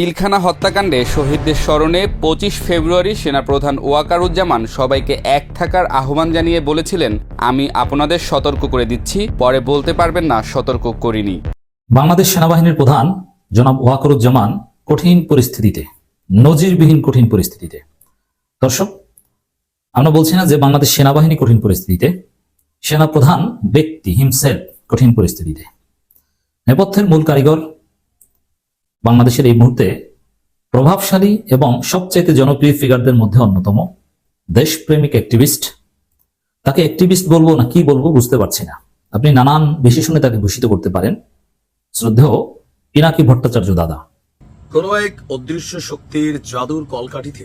পিলখানা হত্যাকাণ্ডে শহীদদের স্মরণে পঁচিশ ফেব্রুয়ারি সেনাপ্রধান ওয়াকারুজ্জামান সবাইকে এক থাকার আহ্বান জানিয়ে বলেছিলেন, আমি আপনাদের সতর্ক করে দিচ্ছি, পরে বলতে পারবেন না সতর্ক করিনি। বাংলাদেশ সেনাবাহিনীর প্রধান জনাব ওয়াকরুজ্জামান কঠিন পরিস্থিতিতে, নজিরবিহীন কঠিন পরিস্থিতিতে। দর্শক, আমরা বলছি না যে বাংলাদেশ সেনাবাহিনী কঠিন পরিস্থিতিতে, সেনাপ্রধান ব্যক্তি হিমসেল কঠিন পরিস্থিতিতে। নেপথ্যের মূল কারিগর বাংলাদেশের এই মুহূর্তে প্রভাবশালী এবং সবচাইতে জনপ্রিয় ফিগারদের মধ্যে অন্যতম দেশপ্রেমিক অ্যাক্টিভিস্ট তাকে অ্যাক্টিভিস্ট বলব না কি বলব বুঝতে পারছি না। আপনি নানান বিশেষণে তাকে ভূষিত করতে পারেন। শ্রদ্ধেয় পিনাকি ভট্টাচার্য দাদা। কোনো এক অদৃশ্য শক্তির জাদুর কলকাঠিতে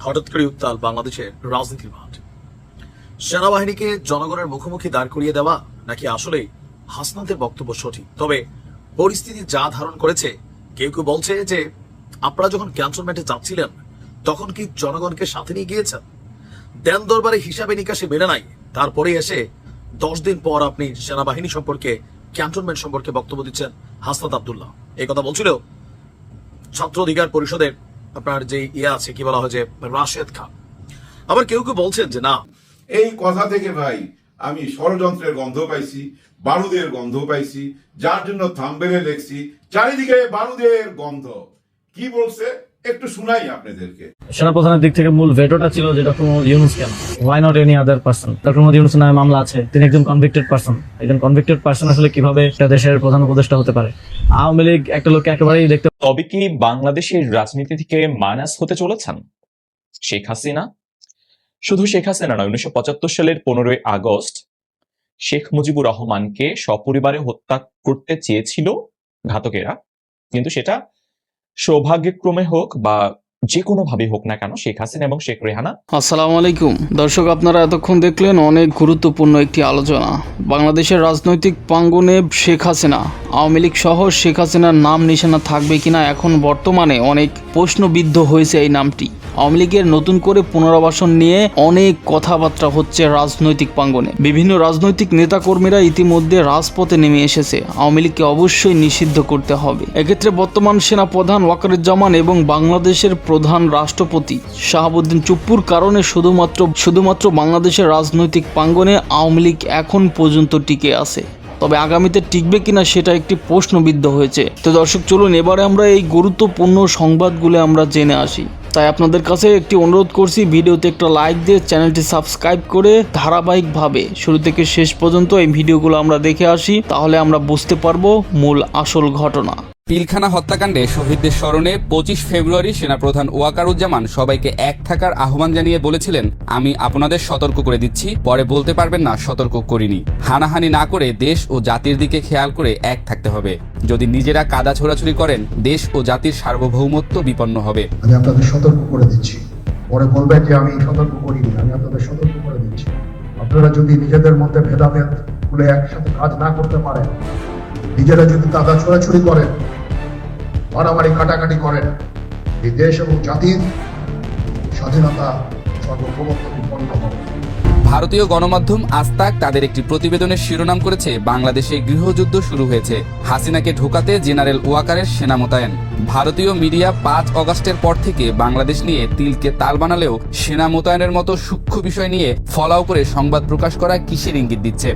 হঠাৎ করে উত্তাল বাংলাদেশের রাজনীতির মাঠ। সেনাবাহিনীকে জনগণের মুখোমুখি দাঁড় করিয়ে দেওয়া নাকি আসলেই হাসনাতের বক্তব্য সঠিক? তবে পরিস্থিতি যা ধারণ করেছে কেউ কেউ বলছে যে, আপনারা যখন ক্যান্টনমেন্টে যাচ্ছিলেন, তখন কি জনগণকে সাথে নিয়ে গিয়েছেন? দেন দরবারে হিসাবে নিকাশে মেলে নাই। তারপরে এসে দশ দিন পর আপনি সেনাবাহিনী সম্পর্কে, ক্যান্টনমেন্ট সম্পর্কে বক্তব্য দিচ্ছেন হাসনাত আবদুল্লাহ। এই কথা বলছিল ছাত্র অধিকার পরিষদের আপনার যে ইয়ে আছে, কি বলা হয় যে, রাশেদ খান। আবার কেউ কেউ বলছেন যে, না, এই কথা থেকে ভাই আমি ষড়যন্ত্রের গন্ধ পাইছি বারুদের গন্ধ পাইছি যার জন্য থাম্বেলে লেখছি চারিদিকে বারুদের গন্ধ। কি বলছে? একটু শুনাই আপনাদেরকে। সেনাপ্রধানের দিক থেকে মূল ভেটোটা ছিল যে ডক্টর মোহাম্মদ ইউনুস কেন? Why not any other person doctor Mohammad Yunus নামে মামলা আছে তিনি একজন কনভিক্টেড পার্সন একজন কনভিক্টেড পার্সন আসলে কীভাবে একটা দেশের প্রধান উপদেষ্টা হতে পারে? আওয়ামী লীগ একটা লোককে একেবারেই দেখতে তবে কি বাংলাদেশের রাজনীতি থেকে মাইনাস হতে চলেছেন? শেখ হাসিনা শুধু শেখ হাসিনা নয়, উনিশশো সালের পনেরোই আগস্ট শেখ মুজিবুর রহমানকে সপরিবারে হত্যা করতে চেয়েছিল ঘাতকেরা। কিন্তু সেটা সৌভাগ্যক্রমে হোক বা যে কোনো ভাবে হোক না কেন শেখ হাসিনা এবং শেখ রেহানা আসসালামু আলাইকুম। দর্শক, আপনারা এতক্ষণ দেখলেন অনেক গুরুত্বপূর্ণ একটি আলোচনা। বাংলাদেশের রাজনৈতিক প্রাঙ্গনে শেখ হাসিনা, আওয়ামী লীগ সহ শেখ হাসিনার নাম নিশানা থাকবে কিনা এখন বর্তমানে অনেক প্রশ্নবিদ্ধ হয়েছে এই নামটি। আওয়ামী লীগের নতুন করে পুনরাবাসন নিয়ে অনেক কথাবার্তা হচ্ছে রাজনৈতিক প্রাঙ্গনে বিভিন্ন রাজনৈতিক নেতাকর্মীরা ইতিমধ্যে রাজপথে নেমে এসেছে। আওয়ামী লীগকে অবশ্যই নিষিদ্ধ করতে হবে। এক্ষেত্রে বর্তমান সেনা প্রধান ওয়াকারুজ্জামান এবং বাংলাদেশের প্রধান রাষ্ট্রপতি শাহাবুদ্দিন চুপ্পুর কারণে শুধুমাত্র শুধুমাত্র বাংলাদেশের রাজনৈতিক প্রাঙ্গনে আওয়ামী লীগ এখন পর্যন্ত টিকে আছে। তবে আগামীতে টিকবে কিনা সেটা একটি প্রশ্নবিদ্ধ হয়েছে। তো দর্শক, চলুন এবারে আমরা এই গুরুত্বপূর্ণ সংবাদগুলো আমরা জেনে আসি। তাই আপনাদের কাছে একটি অনুরোধ করছি, ভিডিওতে একটা লাইক দিয়ে চ্যানেলটি সাবস্ক্রাইব করে ধারাবাহিকভাবে শুরু থেকে শেষ পর্যন্ত এই ভিডিওগুলো আমরা দেখে আসি, তাহলে আমরা বুঝতে পারব মূল আসল ঘটনা। পিলখানা হত্যাকাণ্ডে শহীদদের স্মরণে পঁচিশ ফেব্রুয়ারি সেনাপ্রধান ওয়াকারুজ্জামান সবাইকে এক থাকার আহ্বান জানিয়ে বলেছিলেন, আমি আপনাদের সতর্ক করে দিচ্ছি, পরে বলতে পারবেন না সতর্ক করিনি। হানাহানি না করে দেশ ও জাতির দিকে খেয়াল করে এক থাকতে হবে। যদি নিজেরা কাদা ছোড়াছুড়ি করেন, দেশ ও জাতির সার্বভৌমত্ব বিপন্ন হবে। আমি আপনাদের সতর্ক করে দিচ্ছি। পরে বলবেন যে আমি সতর্ক করিনি, আমি আপনাদের সতর্ক করে দিচ্ছি। আপনারা যদি নিজেদের মধ্যে ভেদাভেদ একসাথে কাজ না করতে পারেন নিজেরা যদি তাদা ছোড়াছুড়ি করেন, মারামারি কাটাকাটি করেন এই দেশ এবং জাতির স্বাধীনতা হবে। ভারতীয় গণমাধ্যম আস্তাক তাদের একটি প্রতিবেদনের শিরোনাম করেছে, বাংলাদেশে গৃহযুদ্ধ শুরু হয়েছে। হাসিনাকে ঢোকাতে জেনারেল ওয়াকারের সেনা মোতায়েন। ভারতীয় মিডিয়া পাঁচ অগস্টের পর থেকে বাংলাদেশ নিয়ে তিলকে তাল বানালেও সেনা মোতায়েনের মতো সূক্ষ্ম বিষয় নিয়ে ফলাও করে সংবাদ প্রকাশ করা কিসের ইঙ্গিত দিচ্ছে?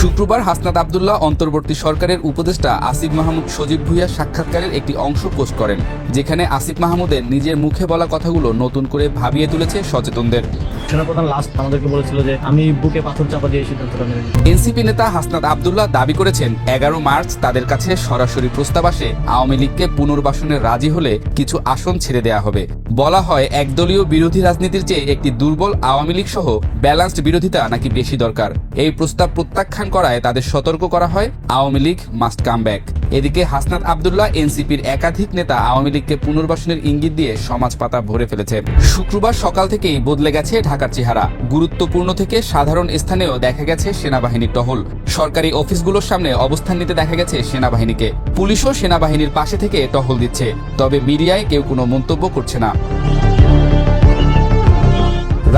শুক্রবার হাসনাত আবদুল্লাহ অন্তর্বর্তী সরকারের উপদেষ্টা আসিফ মাহমুদ সজীব ভুইয়া সাক্ষাৎকারের একটি অংশ পোস্ট করেন যেখানে আসিফ মাহমুদের নিজের মুখে বলা কথাগুলো নতুন করে ভাবিয়ে তুলেছে সচেতনদের। সেনাপ্রধান লাস্ট আমাদেরকে বলেছিল যে আমি বুকে পাথর চাপা দিয়ে সিদ্ধান্তটা এনসিপি নেতা হাসনাত আবদুল্লাহ দাবি করেছেন এগারো মার্চ তাদের কাছে সরাসরি প্রস্তাব আসে আওয়ামী লীগকে পুনর্বাসনে রাজি হলে কিছু আসন ছেড়ে দেয়া হবে। বলা হয় একদলীয় বিরোধী রাজনীতির চেয়ে একটি দুর্বল আওয়ামী লীগ সহ ব্যালান্সড বিরোধিতা নাকি বেশি দরকার? এই প্রস্তাব প্রত্যাখ্যান করায় তাদের সতর্ক করা হয়। Awami League must come back এদিকে হাসনাত আবদুল্লাহ এনসিপির একাধিক নেতা আওয়ামী লীগকে পুনর্বাসনের ইঙ্গিত দিয়ে সমাজ পাতা ভরে ফেলেছে। শুক্রবার সকাল থেকেই বদলে গেছে ঢাকার চেহারা। গুরুত্বপূর্ণ থেকে সাধারণ স্থানেও দেখা গেছে সেনাবাহিনীর টহল। সরকারি অফিসগুলোর সামনে অবস্থান নিতে দেখা গেছে সেনাবাহিনীকে। পুলিশও সেনাবাহিনীর পাশে থেকে টহল দিচ্ছে। তবে মিডিয়ায় কেউ কোনো মন্তব্য করছে না।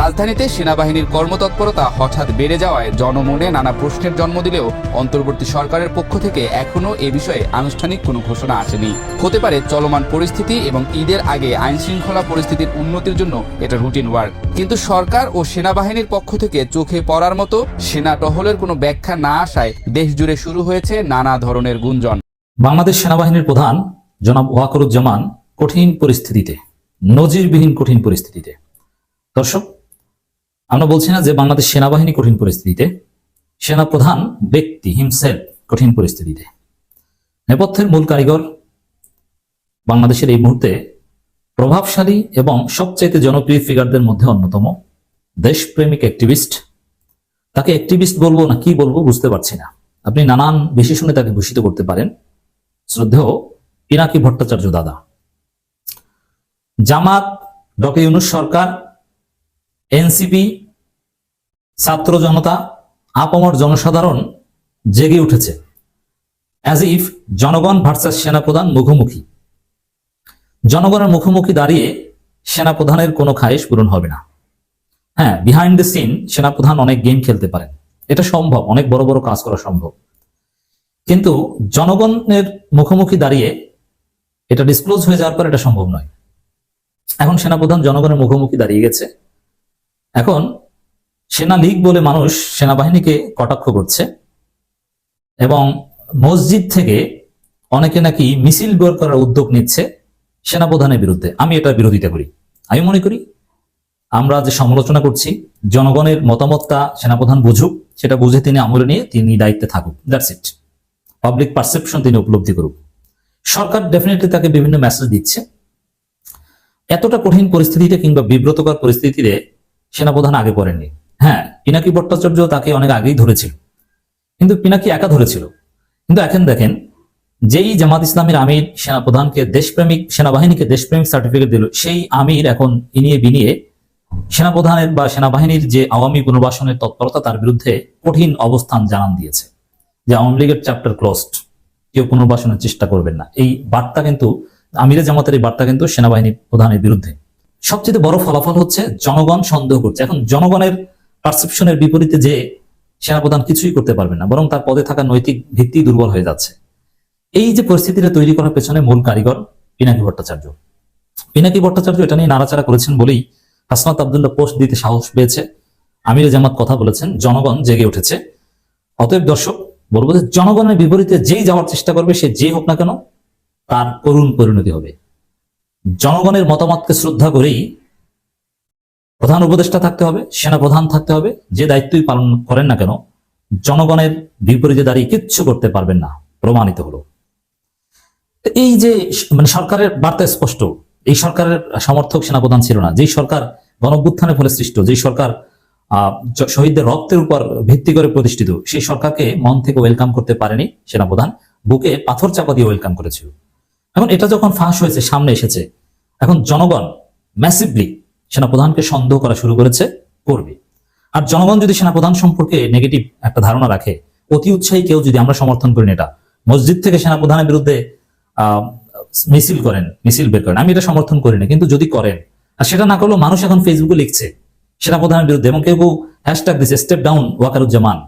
রাজধানীতে সেনাবাহিনীর কর্মতৎপরতা হঠাৎ বেড়ে যাওয়ায় জনমনে নানা প্রশ্নের জন্ম দিলেও অন্তর্বর্তী সরকারের পক্ষ থেকে এখনও এ বিষয়ে আনুষ্ঠানিক কোনো ঘোষণা আসেনি। হতে পারে চলমান পরিস্থিতি এবং ঈদের আগে আইন শৃঙ্খলা পরিস্থিতির উন্নতির জন্য এটা রুটিন ওয়ার্ক। কিন্তু সরকার ও সেনাবাহিনীর পক্ষ থেকে চোখে পড়ার মতো সেনা টহলের কোনো ব্যাখ্যা না আসায় দেশ জুড়ে শুরু হয়েছে নানা ধরনের গুঞ্জন। বাংলাদেশ সেনাবাহিনীর প্রধান জনাব ওয়াকরুজ্জামান কঠিন পরিস্থিতিতে, নজিরবিহীন কঠিন পরিস্থিতিতে। দর্শক আমরা বলছি না যে বাংলাদেশ সেনাবাহিনী কঠিন পরিস্থিতিতে সেনা প্রধান ব্যক্তি হিমসেল কঠিন পরিস্থিতিতে। নেপথ্যের মূল কারিগর বাংলাদেশের এই মুহূর্তে প্রভাবশালী এবং সবচাইতে জনপ্রিয় ফিগারদের মধ্যে অন্যতম দেশপ্রেমিক অ্যাক্টিভিস্ট তাকে অ্যাক্টিভিস্ট বলব না কি বলব বুঝতে পারছি না। আপনি নানান বিশেষণে তাকে ভূষিত করতে পারেন। শ্রদ্ধেয় পিনাকি ভট্টাচার্য দাদা। জামাত ডক্টর ইউনুস সরকার এনসিপি, ছাত্র জনতা, আপামর জনসাধারণ জেগে উঠেছে। অ্যাজ ইফ জনগণ ভার্সাস সেনাপ্রধান মুখোমুখি। জনগণের মুখোমুখি দাঁড়িয়ে সেনাপ্রধানের কোনো খায়েশ পূরণ হবে না। হ্যাঁ বিহাইন্ড দ্য সিন সেনাপ্রধান অনেক গেম খেলতে পারেন। এটা সম্ভব, অনেক বড় বড় কাজ করা সম্ভব। কিন্তু জনগণের মুখোমুখি দাঁড়িয়ে এটা ডিসক্লোজ হয়ে যাওয়ার পর এটা সম্ভব নয়। এখন সেনাপ্রধান জনগণের মুখোমুখি দাঁড়িয়ে গেছে। এখন সেনা লীগ বলে মানুষ সেনাবাহিনীকে কটাক্ষ করছে এবং মসজিদ থেকে অনেকে নাকি মিছিল বের করার উদ্যোগ নিচ্ছে সেনাপ্রধানের বিরুদ্ধে। আমি এটা বিরোধিতা করি। আমি মনে করি আমরা যে সমালোচনা করছি, জনগণের মতামতটা সেনাপ্রধান বুঝুক, সেটা বুঝে তিনি আমলে নিয়ে তিনি দায়িত্বে থাকুক। দ্যাটস ইট পাবলিক পারসেপশন তিনি উপলব্ধি করুক। সরকার ডেফিনেটলি তাকে বিভিন্ন মেসেজ দিচ্ছে। এতটা কঠিন পরিস্থিতিতে কিংবা বিব্রতকর পরিস্থিতিতে সেনাপ্রধান আগে পড়েননি। হ্যাঁ পিনাকি ভট্টাচার্য তাকে অনেক আগেই ধরেছিল। কিন্তু পিনাকি একা ধরেছিল। কিন্তু এখন দেখেন, যেই জামাত ইসলামের আমির সেনাপ্রধানকে দেশপ্রেমিক, সেনাবাহিনীকে দেশপ্রেমিক সার্টিফিকেট দিল, সেই আমির এখন ইনিয়ে বিনিয়ে সেনাপ্রধানের বা সেনাবাহিনীর যে আওয়ামী পুনর্বাসনের তৎপরতা, তার বিরুদ্ধে কঠিন অবস্থান জানান দিয়েছে। যে আওয়ামী লীগের চ্যাপ্টার ক্লোজড কেউ পুনর্বাসনের চেষ্টা করবেন না। এই বার্তা কিন্তু, আমিরে জামাতের এই বার্তা কিন্তু সেনাবাহিনী প্রধানের বিরুদ্ধে। সবচেয়ে বড় ফলাফল হচ্ছে জনগণ সন্দেহ করছে। এখন জনগণের পারসেপশনের বিপরীতে যে সেনাপ্রধান কিছুই করতে পারবে না, বরং তার পদে থাকা নৈতিক ভিত্তি দুর্বল হয়ে যাচ্ছে। এই যে পরিস্থিতিটা তৈরি করার পেছনে মূল কারিগর পিনাকি ভট্টাচার্য। পিনাকি ভট্টাচার্য এটা নিয়ে নাড়াচাড়া করেছেন বলেই হাসনাত আবদুল্লাহ পোস্ট দিতে সাহস পেয়েছে। আমির জামাত কথা বলেছেন, জনগণ জেগে উঠেছে। অতএব দর্শক, বলব যে জনগণের বিপরীতে যেই যাওয়ার চেষ্টা করবে, সে যে হোক না কেন, তার করুণ পরিণতি হবে। জনগণের মতামতকে শ্রদ্ধা করেই প্রধান উপদেষ্টা থাকতে হবে সেনা প্রধান থাকতে হবে যে দায়িত্বই পালন করেন না কেন জনগণের বিপরীতে দাঁড়িয়ে কিচ্ছু করতে পারবেন না প্রমাণিত হলো। এই যে মানে সরকারের বার্তা স্পষ্ট এই সরকারের সমর্থক সেনাপ্রধান ছিল না যেই সরকার গণভ্যুত্থানের ফলে সৃষ্ট যেই সরকার আহ, শহীদদের রক্তের উপর ভিত্তি করে প্রতিষ্ঠিত সেই সরকারকে মন থেকে ওয়েলকাম করতে পারেনি সেনাপ্রধান বুকে পাথর চাপা দিয়ে ওয়েলকাম করেছিল। এখন এটা যখন ফাঁস হয়েছে, সামনে এসেছে, এখন জনগণ ম্যাসিভলি সেনাপ্রধানকে সন্দেহ করা শুরু করেছে, করবে। আর জনগণ যদি সেনাপ্রধান সম্পর্কে নেগেটিভ একটা ধারণা রাখে, অতি উৎসাহী কেউ যদি আমরা সমর্থন করি এটা, মসজিদ থেকে সেনাপ্রধানের বিরুদ্ধে মিছিল করেন, মিছিল বের করেন, আমি এটা সমর্থন করি না, কিন্তু যদি করেন, আর সেটা না করলেও মানুষ এখন ফেসবুকে লিখছে সেনাপ্রধানের বিরুদ্ধে, এবং কেউ কেউ হ্যাশট্যাগ দিচ্ছে স্টেপ ডাউন ওয়াকারুজ্জামান।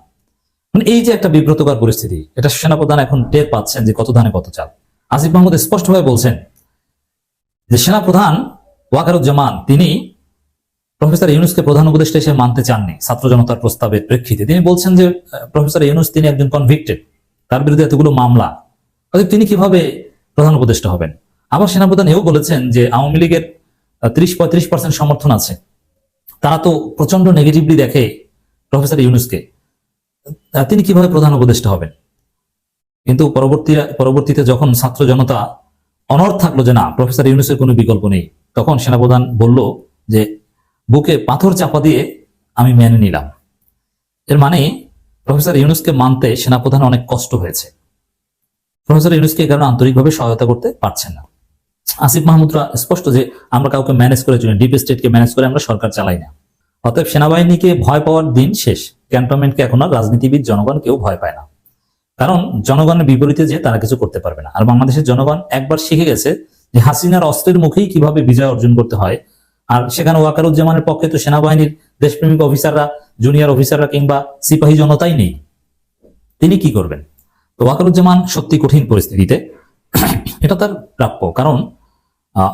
মানে এই যে একটা বিব্রতকর পরিস্থিতি, এটা সেনাপ্রধান এখন টের পাচ্ছেন যে কত ধানে কত চাল। আসিফ মাহমুদ স্পষ্টভাবে বলছেন যে সেনাপ্রধান ওয়াকারুজ্জামান, তিনি প্রফেসর ইউনুসকে প্রধান উপদেষ্টা হিসেবে মানতে চাননি, ছাত্র জনতার প্রস্তাবের প্রেক্ষিতে। তিনি বলছেন যে প্রফেসর ইউনুস তিনি একজন কনভিক্টেড তার বিরুদ্ধে এতগুলো মামলা তিনি কীভাবে প্রধান উপদেষ্টা হবেন? আবার সেনাপ্রধান এও বলেছেন যে আওয়ামী লীগের ত্রিশ পঁয়ত্রিশ পার্সেন্ট সমর্থন আছে। তারা তো প্রচণ্ড নেগেটিভলি দেখে প্রফেসর ইউনুসকে। তিনি কীভাবে প্রধান উপদেষ্টা হবেন? কিন্তু পরবর্তী পরবর্তীতে যখন ছাত্র জনতা অনর থাকল যে না, প্রফেসর ইউনুসের কোনো বিকল্প নেই, তখন সেনাপ্রধান বলল যে, বুকে পাথর চাপা দিয়ে আমি মেনে নিলাম। এর মানে প্রফেসর ইউনুসকে মানতে সেনাপ্রধান অনেক কষ্ট হয়েছে। প্রফেসর ইউনুসকে কারণে আন্তরিকভাবে সহায়তা করতে পারছেন না। আসিফ মাহমুদরা স্পষ্ট যে, আমরা কাউকে ম্যানেজ করে চলি ডিপ স্টেটকে ম্যানেজ করে আমরা সরকার চালাই না। অতএব সেনাবাহিনীকে ভয় পাওয়ার দিন শেষ। ক্যান্টনমেন্টকে এখন আর রাজনীতিবিদ, জনগণ কেউ ভয় পায় না। কারণ জনগণের বিপরীতে যে তারা কিছু করতে পারবে না। আর বাংলাদেশের জনগণ একবার শিখে গেছে যে হাসিনার অস্ত্রের মুখেই কীভাবে বিজয় অর্জন করতে হয়। আর সেখানে ওয়াকারুজ্জামানের পক্ষে তো সেনাবাহিনীর দেশপ্রেমিক অফিসাররা, জুনিয়র অফিসাররা কিংবা সিপাহী জনতাই নেই। তিনি কি করবেন? তো ওয়াকারুজ্জামান সত্যি কঠিন পরিস্থিতিতে এটা তার প্রাপ্য। কারণ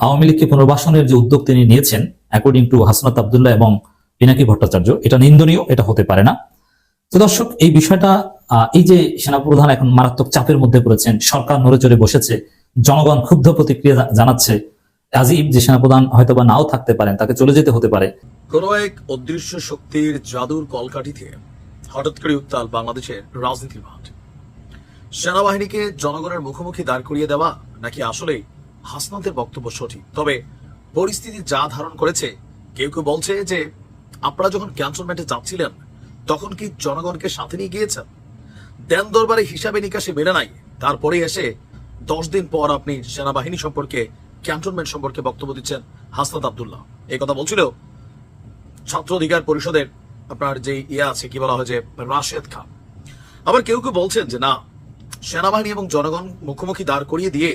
আওয়ামী লীগকে পুনর্বাসনের যে উদ্যোগ তিনি নিয়েছেন অ্যাকর্ডিং টু হাসনাত আবদুল্লাহ এবং পিনাকি ভট্টাচার্য, এটা নিন্দনীয়, এটা হতে পারে না। তো দর্শক, এই বিষয়টা এই যে সেনাপ্রধান এখন মারাত্মক চাপের মধ্যে পড়েছেন, সরকার নড়ে চড়ে বসেছে, জনগণ ক্ষুব্ধ প্রতিক্রিয়া জানাচ্ছে, আজিব যে সেনাপ্রধান হয়তো বা নাও থাকতে পারেন, তাকে চলে যেতে হতে পারে। কোন এক অদৃশ্য শক্তির জাদুর কলকাঠিতে হঠাৎ করে উত্তাল বাংলাদেশের রাজনীতির মাঠ। সেনাবাহিনীকে জনগণের মুখোমুখি দাঁড় করিয়ে দেওয়া নাকি আসলে হাসনাতের বক্তব্য সঠিক? তবে পরিস্থিতি যা ধারণ করেছে, কেউ কেউ বলছে যে, আপনারা যখন ক্যান্টনমেন্টে যাচ্ছিলেন, তখন কি জনগণকে সাথে নিয়ে গিয়েছেন? দেন দরবারে হিসাবে নিকাশে মেলে নাই। তারপরে এসে দশ দিন পর আপনি সেনাবাহিনী সম্পর্কে, ক্যান্টনমেন্ট সম্পর্কে বক্তব্য দিচ্ছেন হাসনাত আবদুল্লাহ। এই কথা বলছিল ছাত্র অধিকার পরিষদের আপনার যে ইয়ে আছে, কি বলা হয় যে, রাশেদ খান। আবার কেউ কেউ বলছেন যে, না, সেনাবাহিনী এবং জনগণ মুখোমুখি দাঁড় করিয়ে দিয়ে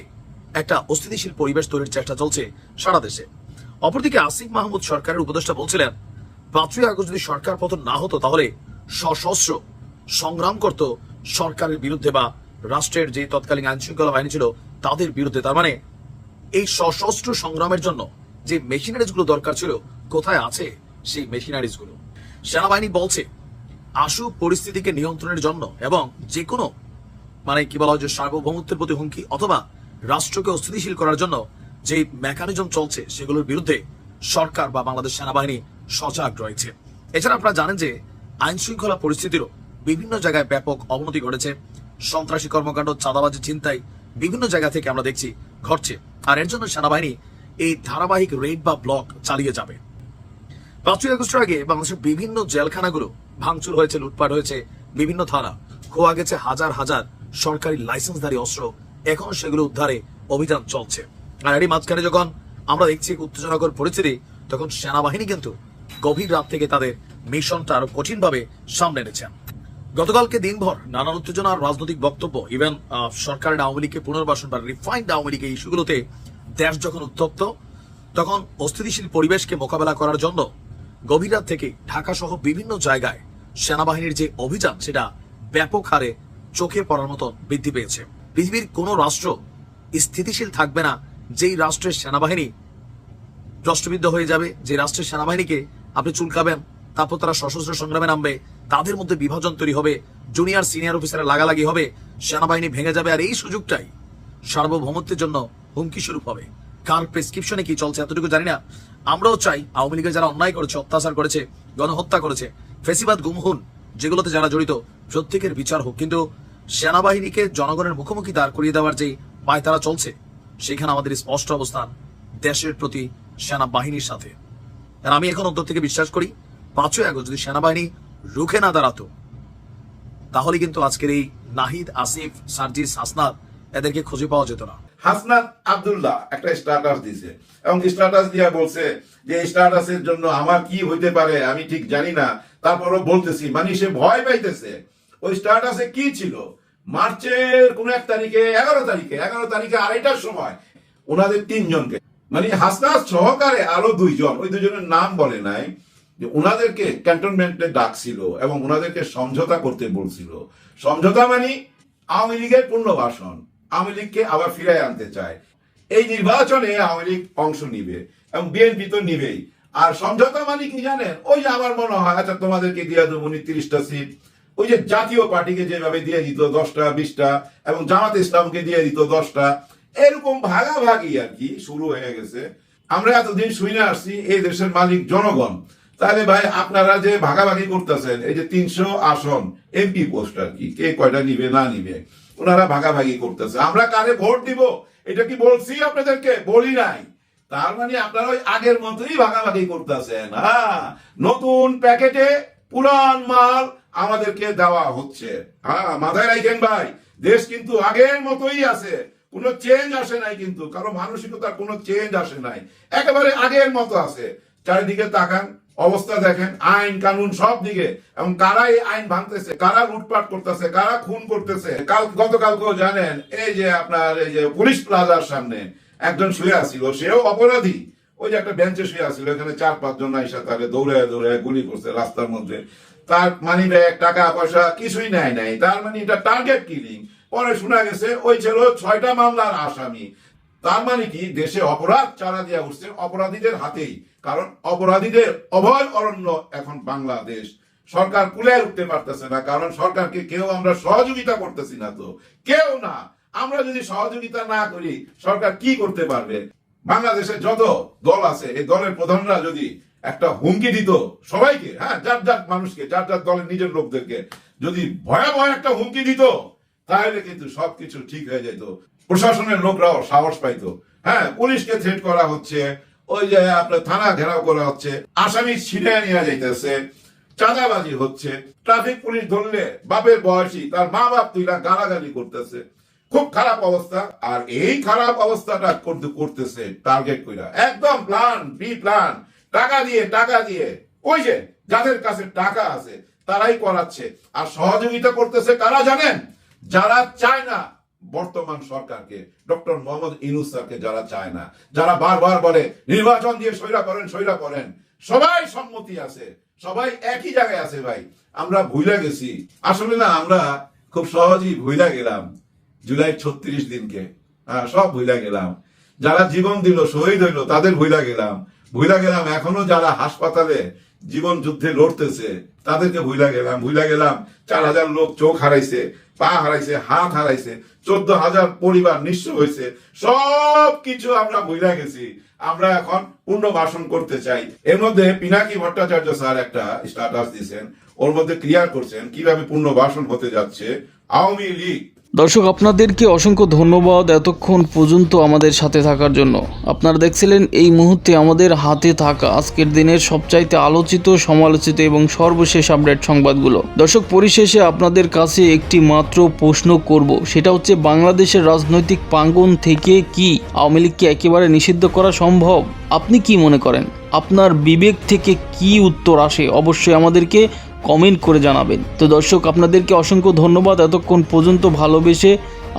একটা অস্থিতিশীল পরিবেশ তৈরির চেষ্টা চলছে সারা দেশে। অপরদিকে আসিফ মাহমুদ সরকারের উপদেষ্টা বলছিলেন, পাঁচই আগস্ট যদি সরকার পতন না হতো তাহলে সশস্ত্র সংগ্রাম করত সরকারের বিরুদ্ধে বা রাষ্ট্রের যে তৎকালীন আইন শৃঙ্খলা বাহিনী ছিল তাদের বিরুদ্ধে। তার মানে এই সশস্ত্র সংগ্রামের জন্য যে মেশিনারিজগুলো দরকার ছিল, কোথায় আছে সেই মেশিনারিজগুলো? সেনাবাহিনী বলছে, আশু পরিস্থিতিকে নিয়ন্ত্রণের জন্য এবং যে কোনো মানে কি বলা হয় যে সার্বভৌমত্বের প্রতি হুমকি অথবা রাষ্ট্রকে অস্থিতিশীল করার জন্য যে মেকানিজম চলছে সেগুলোর বিরুদ্ধে সরকার বা বাংলাদেশ সেনাবাহিনী সজাগ রয়েছে। এছাড়া আপনারা জানেন যে আইন শৃঙ্খলা পরিস্থিতিরও বিভিন্ন জায়গায় ব্যাপক অবনতি ঘটেছে। সন্ত্রাসী কর্মকাণ্ড, চাঁদাবাজি চিন্তায় বিভিন্ন জায়গা থেকে আমরা দেখছি ঘটছে। আর এর জন্য সেনাবাহিনী এই ধারাবাহিক রেড বা ব্লক চালিয়ে যাবে। পাঁচই আগস্টের আগে বাংলাদেশের বিভিন্ন জেলখানাগুলো ভাঙচুর হয়েছে, লুটপাট হয়েছে বিভিন্ন থানা। খোয়া গেছে হাজার হাজার সরকারি লাইসেন্সধারী অস্ত্র। এখন সেগুলো উদ্ধারে অভিযান চলছে। আর এরই মাঝখানে যখন আমরা দেখছি উত্তেজনাকর পরিস্থিতি, তখন সেনাবাহিনী কিন্তু গভীর রাত থেকে তাদের মিশনটা আরও কঠিনভাবে সামনে এনেছেন গতকালকে দিনভর নানান উত্তেজনা আর রাজনৈতিক বক্তব্য ইভেন সরকারের আওয়ামী লীগকে পুনর্বাসন বা রিফাইন্ড আওয়ামী লীগ ইস্যুগুলোতে দেশ যখন উত্তপ্ত, তখন অস্থিতিশীল পরিবেশকে মোকাবেলা করার জন্য গভীর রাত থেকে ঢাকা সহ বিভিন্ন জায়গায় সেনাবাহিনীর যে অভিযান, সেটা ব্যাপক হারে চোখে পড়ার মতন বৃদ্ধি পেয়েছে। পৃথিবীর কোনো রাষ্ট্র স্থিতিশীল থাকবে না, যেই রাষ্ট্রের সেনাবাহিনী রাষ্ট্রবিদ্ধ হয়ে যাবে, যে রাষ্ট্রের সেনাবাহিনীকে আপনি চুলকাবেন তারপর তারা সশস্ত্র সংগ্রামে নামবে। তাদের মধ্যে বিভাজন তৈরি হবে। জুনিয়র সিনিয়র অফিসারের লাগালাগি হবে। সেনাবাহিনী ভেঙে যাবে আর এই সুযোগটাই সার্বভৌমত্বের জন্য হুমকি স্বরূপ হবে। কার প্রেসক্রিপশনে কি চলছে এতটুকু জানি না। আমরাও চাই আওয়ামী লীগের যারা অন্যায় করেছে, অত্যাচার করেছে, গণহত্যা করেছে, ফেসিবাদ গুমহুন, যেগুলোতে যারা জড়িত, প্রত্যেকের বিচার হোক। কিন্তু সেনাবাহিনীকে জনগণের মুখোমুখি দাঁড় করিয়ে দেওয়ার যে পায় তারা চলছে, সেখানে আমাদের স্পষ্ট অবস্থান দেশের প্রতি সেনাবাহিনীর সাথে। আর আমি এখন অন্তর থেকে বিশ্বাস করি পাঁচই আগস্ট যদি সেনাবাহিনী রুখে না দাঁড়াতো, তাহলে কিন্তু আজকের এই নাহিদ, আসিফ, সার্জিস, হাসনাত এদেরকে খুঁজে পাওয়া যেত না। একটা এবং বলছে যে জন্য আমার কি হইতে পারে আমি ঠিক জানি না। তারপরও বলতেছি মানে সে ভয় পাইতেছে। ওই স্ট্যাটাসে কি ছিল? মার্চের কোন এক তারিখে, এগারো তারিখে এগারো তারিখে আড়াইটার সময় ওনাদের তিনজনকে। মানে হাসনাত সহকারে আরও দুইজন, ওই দুজনের নাম বলে নাই। যে ওনাদেরকে ক্যান্টনমেন্টে ডাকছিল এবং ওনাদেরকে সমঝোতা করতে বলছিল। সমঝোতা মানে আওয়ামী লীগের পুনর্বাসন, আওয়ামী লীগকে আবার ফিরায় আনতে চায়। এই নির্বাচনে আওয়ামী লীগ অংশ নিবে এবং বিএনপি তো নিবেই। আর সমঝোতা মানে কি জানেন? ওই যে আমার মনে হয় আচ্ছা তোমাদেরকে দিয়ে দেবো উনত্রিশটা সিট। ওই যে জাতীয় পার্টিকে যেভাবে দিয়ে দিত, দশটা, বিশটা, এবং জামাত ইসলামকে দিয়ে দিত, দশটা। এরকম ভাগাভাগি আর কি শুরু হয়ে গেছে। আমরা এতদিন শুনে আসছি, এই দেশের মালিক জনগণ। তাহলে ভাই, আপনারা যে ভাগাভাগি করতেছেন, এই যে তিনশো আসন এমপি পোস্ট আর কি, কে কয়টা নিবে, না নিবে, ওনারা ভাগাভাগি করতেছে। আমরা কারে ভোট দিব? এটা কি বলছি আপনাদেরকে? বলি নাই। তার মানে আপনারা ওই আগের মতোই ভাগাভাগি করতেছেন। হ্যাঁ নতুন প্যাকেটে পুরান মাল আমাদেরকে দেওয়া হচ্ছে। হ্যাঁ মাথায় রাখেন ভাই, দেশ কিন্তু আগের মতোই আছে। কোনো চেঞ্জ আসে নাই কিন্তু, কারও মানসিকতার কোনো চেঞ্জ আসে নাই। একেবারে আগের মতো আছে। চারিদিকে তাকান অবস্থা দেখেন, আইন, কানুন সব দিকে। এবং কারা এই আইন ভাঙতেছে, কারা লুটপাট করতেছে, কারা খুন করতেছে। কাল, গতকালকেও জানেন, এই যে আপনার, এই যে পুলিশ প্লাজার সামনে একজন শুয়ে আছিল, সেও অপরাধী। ওই যে একটা বেঞ্চে শুয়ে আছিল, এখানে চার, পাঁচজন আইসা তাকে দৌড়ে দৌড়ে গুলি করছে রাস্তার মধ্যে। তার মানি ব্যাগ, টাকা, পয়সা কিছুই নেয় নাই। তার মানে এটা টার্গেট কিলিং পরে শোনা গেছে, ওই ছিল ছয়টা মামলার আসামি। তার মানে কি? দেশে অপরাধ চারা দিয়া উঠছে অপরাধীদের হাতেই। কারণ অপরাধীদের অভয় অরণ্য এখন বাংলাদেশ। সরকার কুলে উঠতে পারতেছে না, কারণ সরকারকে কেউ আমরা সহযোগিতা করতেছি না তো। কেউ না। আমরা যদি সহযোগিতা না করি, সরকার কি করতে পারবে? বাংলাদেশে যত দল আছে, এই দলের প্রধানরা যদি একটা হুমকি দিত সবাইকে হ্যাঁ যার যার মানুষকে, যার যার দলের নিজের লোকদেরকে, যদি ভয়াবহ একটা হুমকি দিত, তাহলে কিন্তু সবকিছু ঠিক হয়ে যেত। প্রশাসনের লোকরাও সাহস পাইতো। হ্যাঁ পুলিশকে থ্রেট করা হচ্ছে, ওই যে আপনার থানা ঘেরাও করা হচ্ছে, আসামি ছিনে নিয়ে যাইতেছে, চাঁদাবাজি হচ্ছে ট্রাফিক পুলিশ ধরলে বাপের বয়সী, তার মা বাপ তুইরা গালাগালি করতেছে। খুব খারাপ অবস্থা, আর এই খারাপ অবস্থাটা করতে করতেছে টার্গেট কইরা। একদম প্ল্যান বি প্ল্যান টাকা দিয়ে টাকা দিয়ে। ওই যে যাদের কাছে টাকা আছে, তারাই করাচ্ছে। আর সহযোগিতা করতেছে কারা জানেন? যারা চায় না বর্তমান সরকারকে, ডক্টর মোহাম্মদ ইনুস স্যারকে যারা চায় না, যারা বারবার বলে, নির্বাচন দিয়ে সৈরা করেন সৈরা করেন, সবাই সম্মতি আছে, সবাই একই জায়গায় আছে ভাই। আমরা ভুলে গেছি। আসলে না, আমরা খুব সহজেই ভুলে গেলাম, জুলাই ছত্রিশ দিনকে। হ্যাঁ সব ভুলে গেলাম। যারা জীবন দিল, শহীদ হইল, তাদের ভুলা গেলাম। ভুলা গেলাম, এখনও যারা হাসপাতালে জীবন যুদ্ধে লড়তেছে, তাদেরকে ভুলা গেলাম ভুলা গেলাম। চার হাজার লোক চোখ হারাইছে পা হারাইছে, হাত হারাইছে, চোদ্দ হাজার পরিবার নিঃস্ব হয়েছে সব কিছু আমরা বুঝে গেছি। আমরা এখন পূর্ণ পুনর্বাসন করতে চাই। এর মধ্যে পিনাকি ভট্টাচার্য স্যার একটা স্ট্যাটাস দিয়েছেন। ওর মধ্যে ক্লিয়ার করছেন, কীভাবে পূর্ণ পুনর্বাসন হতে যাচ্ছে। আওয়ামী লীগ দর্শক, আপনাদেরকে অসংখ্য ধন্যবাদ এতক্ষণ পর্যন্ত আমাদের সাথে থাকার জন্য। আপনারা দেখছিলেন এই মুহূর্তে আমাদের হাতে থাকা আজকের দিনের সবচাইতে আলোচিত, সমালোচিত এবং সর্বশেষ আপডেট সংবাদগুলো। দর্শক, পরিশেষে আপনাদের কাছে একটি মাত্র প্রশ্ন করব। সেটা হচ্ছে, বাংলাদেশের রাজনৈতিক প্রাঙ্গণ থেকে কি আওয়ামী লীগকে একেবারে নিষিদ্ধ করা সম্ভব? আপনি কি মনে করেন? আপনার বিবেক থেকে কি উত্তর আসে? অবশ্যই আমাদেরকে কমেন্ট করে জানাবেন। তো দর্শক, আপনাদেরকে অসংখ্য ধন্যবাদ এতক্ষণ পর্যন্ত ভালোবেসে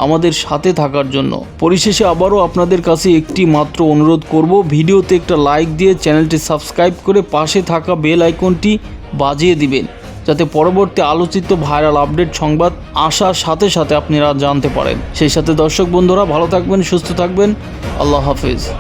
আমাদের সাথে থাকার জন্য। পরিশেষে আবারও আপনাদের কাছে একটি মাত্র অনুরোধ করব, ভিডিওতে একটা লাইক দিয়ে চ্যানেলটি সাবস্ক্রাইব করে পাশে থাকা বেল আইকনটি বাজিয়ে দিবেন, যাতে পরবর্তী আলোচিত ভাইরাল আপডেট সংবাদ আসার সাথে সাথে আপনারা জানতে পারেন। সেই সাথে দর্শক বন্ধুরা, ভালো থাকবেন, সুস্থ থাকবেন। আল্লাহ হাফিজ।